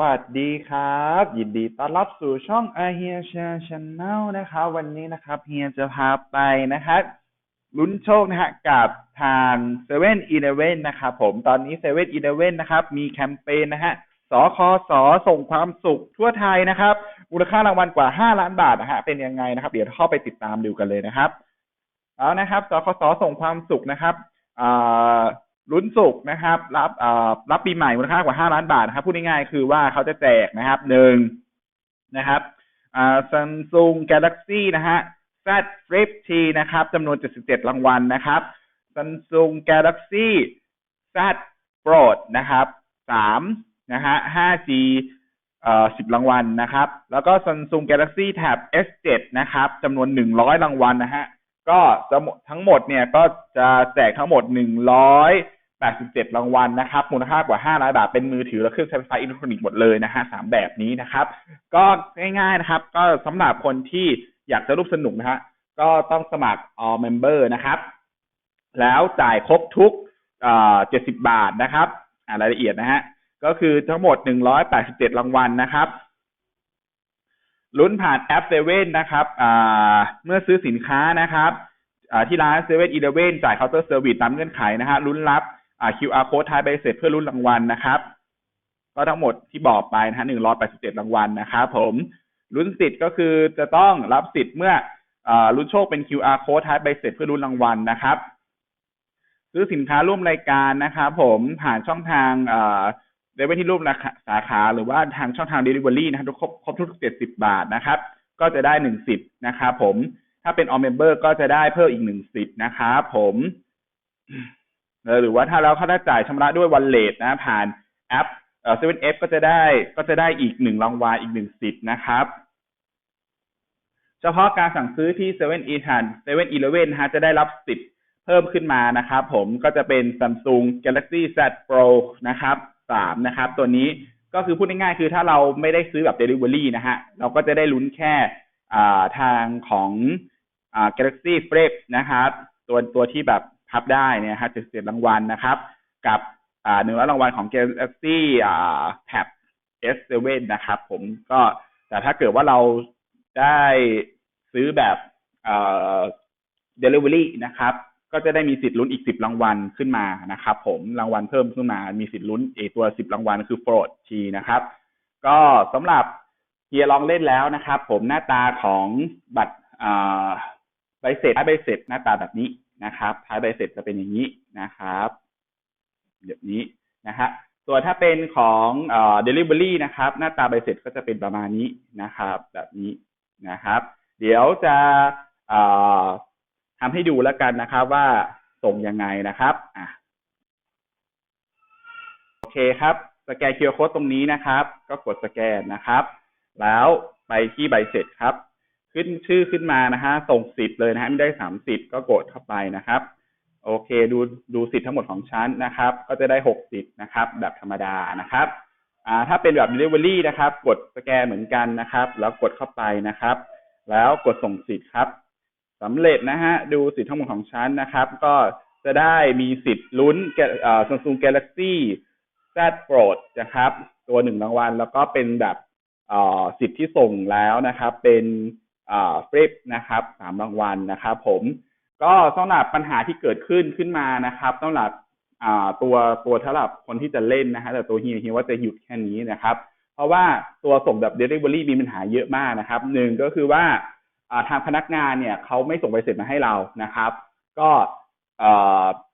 วัสดีครับ ยินดีต้อนรับสู่ช่องอาเฮียชาชแนลนะครับ วันนี้นะครับเฮียจะพาไปนะครับลุ้นโชคนะฮะกับทางเซเว่นอีเลเว่นนะครับผมตอนนี้เซเว่นอีเลเว่นนะครับ มีแคมเปญนะฮะสคสส่งความสุขทั่วไทยนะครับมูลค่ารางวัลกว่า 5 ล้านบาทนะฮะเป็นยังไงนะครับ เดี๋ยวเข้าไปติดตามดูกันเลยนะครับ เอานะครับสคสส่งความสุขนะครับอ่า ลุ้นสุกนะครับ รับเอ่อรับปีใหม่มูลค่ากว่า5ล้านบาทนะครับพูดง่ายๆคือว่าเขาจะแจกนะครับหนึ่งนะครับอ่า Samsung Galaxy นะฮะ Z Flip T นะครับจำนวน 77 รางวัลนะครับ Samsung Galaxy Z Pro นะครับ3นะฮะ 5G เอ่อ10 รางวัลนะครับ แล้วก็ Samsung Galaxy Tab S7 นะครับจำนวน 100 รางวัลนะฮะ ก็ทั้งหมดเนี่ยก็จะแจกทั้งหมด 87 รางวัลนะครับ มูลค่ากว่า 5 ล้านบาท เป็นมือถือและเครื่องใช้ไฟฟ้าอิเล็กทรอนิกส์หมดเลยนะฮะสามแบบนี้นะครับ ก็ง่ายๆนะครับ ก็สำหรับคนที่อยากจะรูปสนุกนะฮะ ก็ต้องสมัคร all member นะครับ แล้วจ่ายครบทุกเอ่อ70บาทนะครับอ่ารายละเอียดนะฮะ ก็คือทั้งหมด 187 รางวัลนะครับ ลุ้นผ่านแอปเซเว่นนะครับอ่าเมื่อซื้อสินค้านะครับอ่าที่ร้านเซเว่นอีเลเว่นจ่ายเคาน์เตอร์เซอร์วิสตามเงื่อนไขนะฮะลุ้นรับ QR code ท้ายใบเสร็จเพื่อลุ้นรางวัลนะครับ ก็ทั้งหมดที่บอกไปนะฮะ187รางวัลนะครับผมลุ้นสิทธิ์ก็คือจะต้องรับสิทธิ์เมื่อลุ้นโชคเป็น QR code ท้ายใบเสร็จเพื่อลุ้นรางวัลนะครับซื้อสินค้าร่วมรายการนะครับผมผ่านช่องทางเดลิเวอรี่รูปราคาสาขาหรือว่าทางช่องทาง Delivery นะครับทุกครบครบทุกเจ็ดสิบาทนะครับ ก็จะได้หนึ่งสิทธิ์นะครับผมถ้าเป็น All Member ก็จะได้เพิ่มอีกหนึ่งสิทธิ์นะครับผม เออหรือว่าถ้าเราค่าใช้จ่ายชำระด้วยวันเลทนะ ผ่านแอปเอ่อ 7F ก็จะได้ก็จะได้อีกหนึ่งรางวัลอีกหนึ่งสิทธิ์นะครับ เฉพาะการสั่งซื้อที่7 e ทัน7 e 11นะฮะจะได้รับสิทธิ์เพิ่มขึ้นมานะครับ ผมก็จะเป็น Samsung Galaxy Z Pro นะครับสามนะครับ ตัวนี้ก็คือพูดง่ายๆคือถ้าเราไม่ได้ซื้อแบบ Delivery นะฮะ เราก็จะได้ลุ้นแค่อ่าทางของอ่า Galaxy Flip นะครับ ตัวตัวที่แบบ พับได้เนี่ยฮะเจ็ดรางวัลนะครับ กับอ่าหนึ่งร้อยรางวัลของ Galaxy Tab S7 นะครับ ผมก็แต่ถ้าเกิดว่าเราได้ซื้อแบบเอ่อ Delivery นะครับ ก็จะได้มีสิทธิ์ลุ้นอีกสิบรางวัลขึ้นมานะครับ ผมรางวัลเพิ่มขึ้นมา มีสิทธิ์ลุ้นเอตัวสิบรางวัลคือโปรดชีนะครับ ก็สำหรับเฮียลองเล่นแล้วนะครับ ผมหน้าตาของบัตรใบเสร็จใบเสร็จหน้าตาแบบนี้ นะครับท้ายใบเสร็จจะเป็นอย่างนี้นะครับแบบนี้นะฮะส่วถ้าเป็นของเอ่อ delivery นะครับ หน้าตาใบเสร็จก็จะเป็นประมาณนี้นะครับ แบบนี้นะครับ เดี๋ยวจะเอ่อทำให้ดูแล้วกันนะครับว่าส่งยังไงนะครับอะโอเคครับ สแกนเคียร์โค้ดตรงนี้นะครับ ก็กดสแกนนะครับ แล้วไปที่ใบเสร็จครับ ขึ้นชื่อขึ้นมานะฮะส่งสิทธิ์เลยนะฮะไม่ได้สามสิทธิ์ก็กดเข้าไปนะครับ โอเคดูดูสิทธิ์ทั้งหมดของชั้นนะครับ ก็จะได้หกสิทธิ์นะครับ แบบธรรมดานะครับอ่าถ้าเป็นแบบ delivery นะครับ กดสแกนเหมือนกันนะครับ แล้วกดเข้าไปนะครับ แล้วกดส่งสิทธิ์ครับสำเร็จนะฮะดูสิทธิ์ทั้งหมดของชั้นนะครับ ก็จะได้มีสิทธิ์ลุ้นเอ่อ Samsung Galaxy Z Fold นะครับ ตัวหนึ่งรางวัล แล้วก็เป็นแบบเอ่อสิทธิ์ที่ส่งแล้วนะครับ เป็น ฟลิปนะครับสามรางวัลนะครับผมก็สำหรับปัญหาที่เกิดขึ้นขึ้นมานะครับสำหรับตัวตัวสำหรับคนที่จะเล่นนะฮะแต่ตัวเฮียเฮียว่าจะหยุดแค่นี้นะครับ เพราะว่าตัวส่งแบบ Delivery มีปัญหาเยอะมากนะครับหนึ่งก็คือว่าทางพนักงานเนี่ยเขาไม่ส่งใบเสร็จมาให้เรานะครับ ก็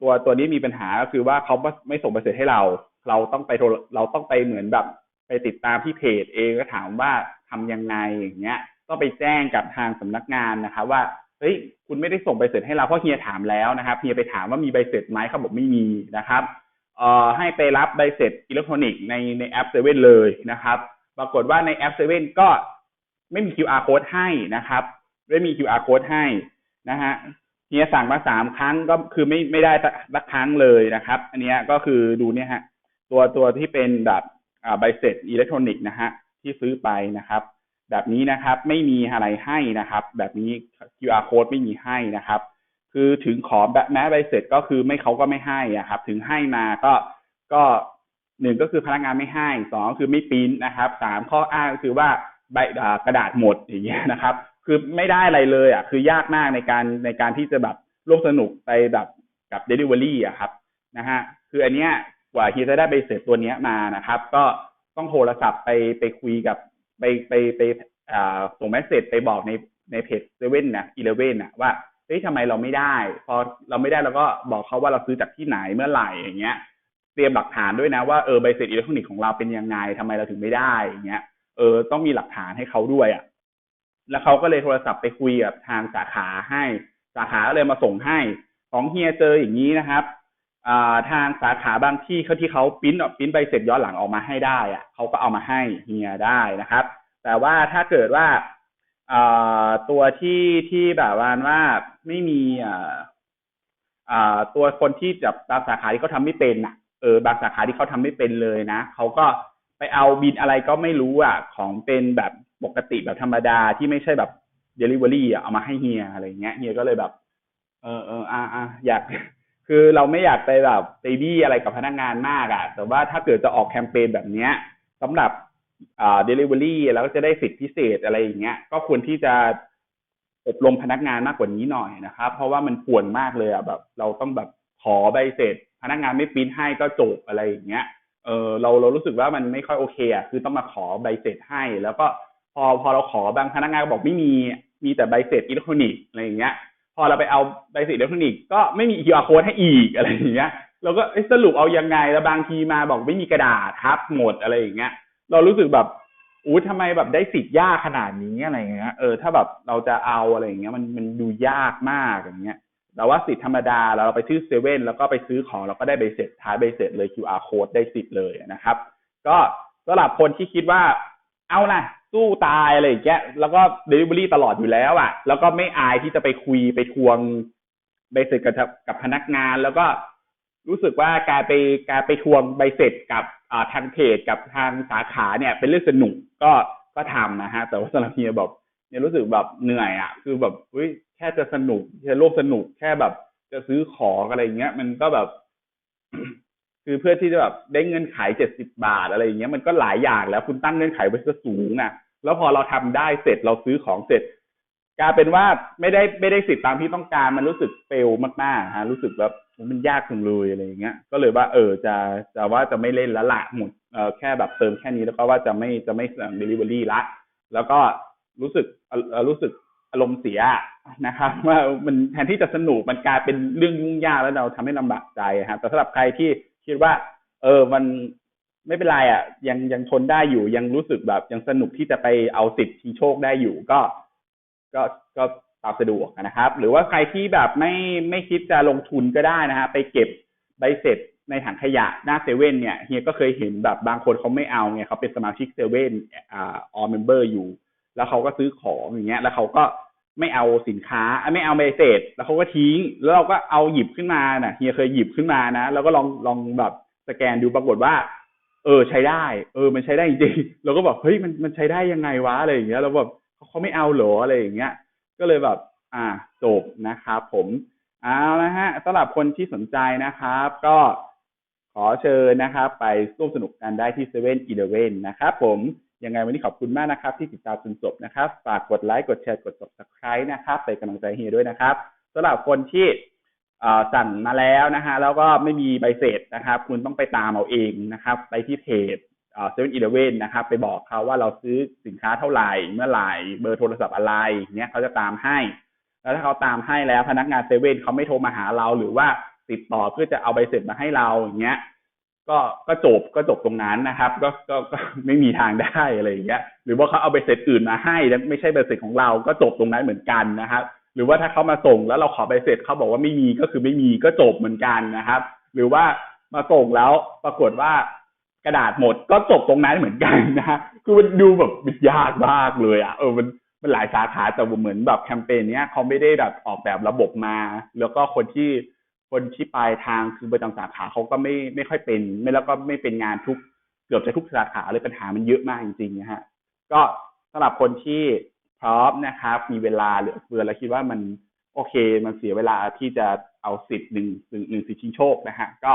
ตัวตัวนี้มีปัญหาก็คือว่าเขาไม่ส่งใบเสร็จให้เรา เราต้องไปเราต้องไปเหมือนแบบไปติดตามที่เพจเองก็ถามว่าทำยังไงอย่างเงี้ย ต้องไปแจ้งกับทางสำนักงานนะครับว่าเฮ้ยคุณไม่ได้ส่งใบเสร็จให้เราเพราะเฮียถามแล้วนะครับเฮียไปถามว่ามีใบเสร็จไหมเขาบอกไม่มีนะครับเอ่อให้ไปรับใบเสร็จอิเล็กทรอนิกส์ในในแอปเซเว่นเลยนะครับ ปรากฏว่าในแอปเซเว่นก็ไม่มี QR code ให้นะครับไม่มี QR code ให้นะฮะเฮียสั่งมาสามครั้งก็คือไม่ไม่ได้สักครั้งเลยนะครับ อันนี้ก็คือดูเนี่ยฮะตัวตัวที่เป็นแบบใบเสร็จอิเล็กทรอนิกส์นะฮะที่ซื้อไปนะครับ แบบนี้นะครับไม่มีอะไรให้นะครับ แบบนี้ QR code ไม่มีให้นะครับ คือถึงขอแม้ใบเสร็จก็คือไม่เขาก็ไม่ให้อะครับ ถึงให้มาก็ก็หนึ่งก็คือพนักงานไม่ให้สองคือไม่ปิ้นนะครับสามข้ออ้างก็คือว่าใบกระดาษหมดอย่างเงี้ยนะครับ คือไม่ได้อะไรเลยอะคือยากมากในการในการที่จะแบบร่วมสนุกไปแบบกับ Delivery อะครับนะฮะคืออันเนี้ยกว่าที่จะได้ใบเสร็จตัวเนี้ยมานะครับ ก็ต้องโทรศัพท์ไปไปคุยกับ ไปไปไปส่งเมสเซจไปบอกในในเพจเซเว่นนะอีเลเว่นนะว่าเฮ้ยทำไมเราไม่ได้ พอเราไม่ได้เราก็บอกเขาว่าเราซื้อจากที่ไหนเมื่อไหร่อย่างเงี้ย เตรียมหลักฐานด้วยนะว่าเออใบเสร็จอิเล็กทรอนิกส์ของเราเป็นยังไงทำไมเราถึงไม่ได้อย่างเงี้ยเออต้องมีหลักฐานให้เขาด้วยอะแล้วเขาก็เลยโทรศัพท์ไปคุยกับทางสาขาให้ สาขาก็เลยมาส่งให้ ของเฮียเจออย่างนี้นะครับ ทางสาขาบางที่เขาที่เขาปิ้นปิ้นใบเสร็จย้อนหลังออกมาให้ได้อะเขาก็เอามาให้เฮียได้นะครับ แต่ว่าถ้าเกิดว่าตัวที่ที่แบบว่าว่าไม่มีตัวคนที่แบบบางสาขาที่เขาทำไม่เป็นอะเออบางสาขาที่เขาทำไม่เป็นเลยนะเขาก็ไปเอาบินอะไรก็ไม่รู้อะ ของเป็นแบบปกติแบบธรรมดาที่ไม่ใช่แบบ Delivery อะเอามาให้เฮียอะไรเงี้ยเฮียก็เลยแบบ เออเอออ่าอ่าอยาก คือเราไม่อยากไปแบบไปบี้อะไรกับพนักงานมากอะ แต่ว่าถ้าเกิดจะออกแคมเปญแบบเนี้ยสำหรับอ่า Delivery แล้วก็จะได้สิทธิพิเศษอะไรอย่างเงี้ย ก็ควรที่จะอบรมพนักงานมากกว่านี้หน่อยนะครับ เพราะว่ามันป่วนมากเลยอะแบบ เราต้องแบบขอใบเสร็จ พนักงานไม่ปิ้นให้ก็จบอะไรอย่างเงี้ยเออเราเรารู้สึกว่ามันไม่ค่อยโอเคอะคือต้องมาขอใบเสร็จให้ แล้วก็พอพอเราขอบางพนักงานก็บอกไม่มีมีแต่ใบเสร็จอิเล็กทรอนิกส์อะไรอย่างเงี้ย อเราไปเอาใบเสร็จอิเล็กทรอนิกส์ก็ไม่มี QR code ให้อีกอะไรอย่างเงี้ยเราก็สรุปเอายังไงแล้วบางทีมาบอกไม่มีกระดาษทับหมดอะไรอย่างเงี้ย เรารู้สึกแบบอู้ทำไมแบบได้สิทธิ์ยากขนาดนี้อะไรอย่างเงี้ยเออถ้าแบบเราจะเอาอะไรอย่างเงี้ยมันมันดูยากมากอย่างเงี้ยแต่ว่าสิทธิ์ธรรมดาเราไปซื้อเซเว่นแล้วก็ไปซื้อของเราก็ได้ใบเสร็จท้ายใบเสร็จเลย QR code ได้สิทธิ์เลยนะครับ ก็สำหรับคนที่คิดว่าเอานะ สู้ตายอะไรอย่างเงี้ยแล้วก็ delivery ตลอดอยู่แล้วอะ แล้วก็ไม่อายที่จะไปคุยไปทวงใบเสร็จกับกับพนักงาน แล้วก็รู้สึกว่าการไปการไปทวงใบเสร็จกับอ่าทางเพจกับทางสาขาเนี่ย เป็นเรื่องสนุกก็ก็ทำนะฮะ แต่ว่าสำหรับเฮียแบอกเนี่ยรู้สึกแบบเหนื่อยอะ คือแบบเฮ้ยแค่จะสนุกแค่โลกสนุกแค่แบบจะซื้อของอะไรเงี้ย มันก็แบบ คือเพื่อที่จะแบบได้เงินขายเจ็ดสิบาทอะไรอย่างเงี้ยมันก็หลายอย่างแล้วคุณตั้งเงื่อนไขไว้ซะสูงนะแล้วพอเราทำได้เสร็จเราซื้อของเสร็จกลายเป็นว่าไม่ได้ไม่ได้สิทธิ์ตามที่ต้องการมันรู้สึกเฟลมากๆฮะรู้สึกแบบมันยากจังเลยอะไรอย่างเงี้ย ก็เลยว่าเออจะจะว่าจะไม่เล่นละละหมดเออแค่แบบเติมแค่นี้แล้วก็ว่าจะไม่จะไม่สั่งเดลิเวอรี่ละ แล้วก็รู้สึกรู้สึกอารมณ์เสียนะครับ ว่ามันแทนที่จะสนุกมันกลายเป็นเรื่องยุ่งยากแล้วเราทำให้ลำบากใจครับแต่สำหรับใครที่ คิดว่า เออมันไม่เป็นไรอะ ยังยังทนได้อยู่ยังรู้สึกแบบ ยังสนุกที่จะไปเอาสิทธิ์ชิงโชคได้อยู่ก็ ก็ก็ตามสะดวกนะครับ หรือว่าใครที่แบบไม่ไม่คิดจะลงทุนก็ได้นะฮะไปเก็บใบเสร็จในถังขยะหน้าเซเว่นเนี่ยเฮียก็เคยเห็นแบบบางคนเขาไม่เอาไงเขาเป็นสมาชิกเซเว่นอ่าออเมมเบอร์อยู่ แล้วเขาก็ซื้อของอย่างเงี้ย แล้วเขาก็ ไม่เอาสินค้าไม่เอาใบเสร็จแล้วเขาก็ทิ้ง แล้วเราก็เอาหยิบขึ้นมาน่ะเฮียเคยหยิบขึ้นมานะแล้วก็ลองลองแบบสแกนดูปรากฏว่า เออใช้ได้ เออ มันใช้ได้จริงๆเราก็บอกเฮ้ยมันมันใช้ได้ยังไงวะอะไรอย่างเงี้ยเราแบบเขาไม่เอาหรออะไรอย่างเงี้ย ก็เลยแบบ อ่าจบนะครับผมเอาละฮะสำหรับคนที่สนใจนะครับ ก็ขอเชิญนะครับ ไปร่วมสนุกกันได้ที่เซเว่นอีเลเว่นนะครับผม ยังไงวันนี้ขอบคุณมากนะครับ ที่ติดตามจนจบนะครับ ฝากกดไลค์กดแชร์กด subscribe นะครับเป็นกำลังใจให้เฮียด้วยนะครับสำหรับคนที่สั่งมาแล้วนะฮะแล้วก็ไม่มีใบเสร็จนะครับ คุณต้องไปตามเอาเองนะครับ ไปที่เพจเซเว่นอีเลเว่นนะครับ ไปบอกเขาว่าเราซื้อสินค้าเท่าไหร่ เมื่อไหร่เบอร์โทรศัพท์อะไรเนี้ยเขาจะตามให้ แล้วถ้าเขาตามให้แล้วพนักงานเซเว่นเขาไม่โทรมาหาเราหรือว่าติดต่อเพื่อจะเอาใบเสร็จมาให้เราอย่างเงี้ย ก็ก็จบก็จบตรงนั้นนะครับ ก็ก็ก็ไม่มีทางได้อะไรอย่างเงี้ยหรือว่าเขาเอาใบเสร็จอื่นมาให้แล้วไม่ใช่ใบเสร็จของเราก็จบตรงนั้นเหมือนกันนะครับ หรือว่าถ้าเขามาส่งแล้วเราขอใบเสร็จเขาบอกว่าไม่มีก็คือไม่มีก็จบเหมือนกันนะครับ หรือว่ามาส่งแล้วปรากฏว่ากระดาษหมดก็จบตรงนั้นเหมือนกันนะฮะคือมันดูแบบยากมากเลยอะเออมันมันหลายสาขาแต่เหมือนแบบแคมเปญเนี้ยเขาไม่ได้แบบออกแบบระบบมา แล้วก็คนที่ คนที่ปลายทางคือประจำสาขาเขาก็ไม่ไม่ค่อยเป็น ไม่แล้วก็ไม่เป็นงานทุกเกือบจะทุกสาขาเลยปัญหามันเยอะมากจริงๆนะฮะก็สำหรับคนที่พร้อมนะครับ มีเวลาเหลือเฟือแล้วคิดว่ามันโอเค มันเสียเวลาที่จะเอาสิทธิ์หนึ่งหนึ่งหนึ่งสิทธิชิงโชคนะฮะก็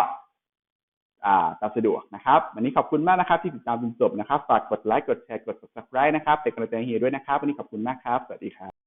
อ่าตามสะดวกนะครับ วันนี้ขอบคุณมากนะครับ ที่ติดตามจนจบนะครับ ฝากกดไลค์กดแชร์กด subscribe นะครับเป็นกำลังใจให้เฮียด้วยนะครับ วันนี้ขอบคุณมากครับ สวัสดีครับ